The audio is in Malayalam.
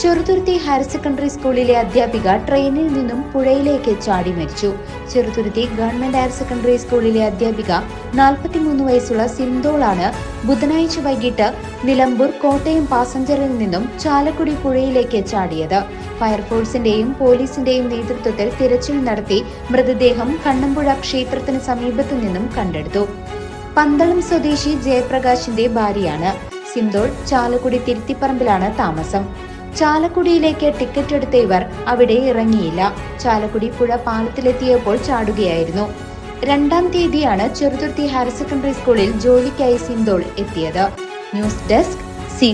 Cheruthuruthy higher secondary സ്കൂളിലെ അധ്യാപിക ട്രെയിനിൽ നിന്നും പുഴയിലേക്ക് ചാടി മരിച്ചു. ചെറുതുരുത്തി ഗവൺമെന്റ് ഹയർ സെക്കൻഡറി സ്കൂളിലെ അധ്യാപിക നാൽപ്പത്തിമൂന്ന് വയസ്സുള്ള സിന്തോളാണ് ബുധനാഴ്ച വൈകിട്ട് നിലമ്പൂർ കോട്ടയം പാസഞ്ചറിൽ നിന്നും ചാലക്കുടി പുഴയിലേക്ക് ചാടിയത്. ഫയർഫോഴ്സിന്റെയും പോലീസിന്റെയും നേതൃത്വത്തിൽ തിരച്ചിൽ നടത്തി മൃതദേഹം കണ്ണമ്പുഴ ക്ഷേത്രത്തിന് സമീപത്തു നിന്നും കണ്ടെടുത്തു. പന്തളം സ്വദേശി ജയപ്രകാശിന്റെ ഭാര്യയാണ്. സിന്തോൾ ചാലക്കുടി തിരുത്തിപ്പറമ്പിലാണ് താമസം. ചാലക്കുടിയിലേക്ക് ടിക്കറ്റ് എടുത്ത ഇവർ അവിടെ ഇറങ്ങിയില്ല. ചാലക്കുടി പുഴ പാലത്തിലെത്തിയപ്പോൾ ചാടുകയായിരുന്നു. രണ്ടാം തീയതിയാണ് ചെറുതുർത്തി ഹയർ സെക്കൻഡറി സ്കൂളിൽ ജോലിക്കായി സിന്തോൾ എത്തിയത്. News desk C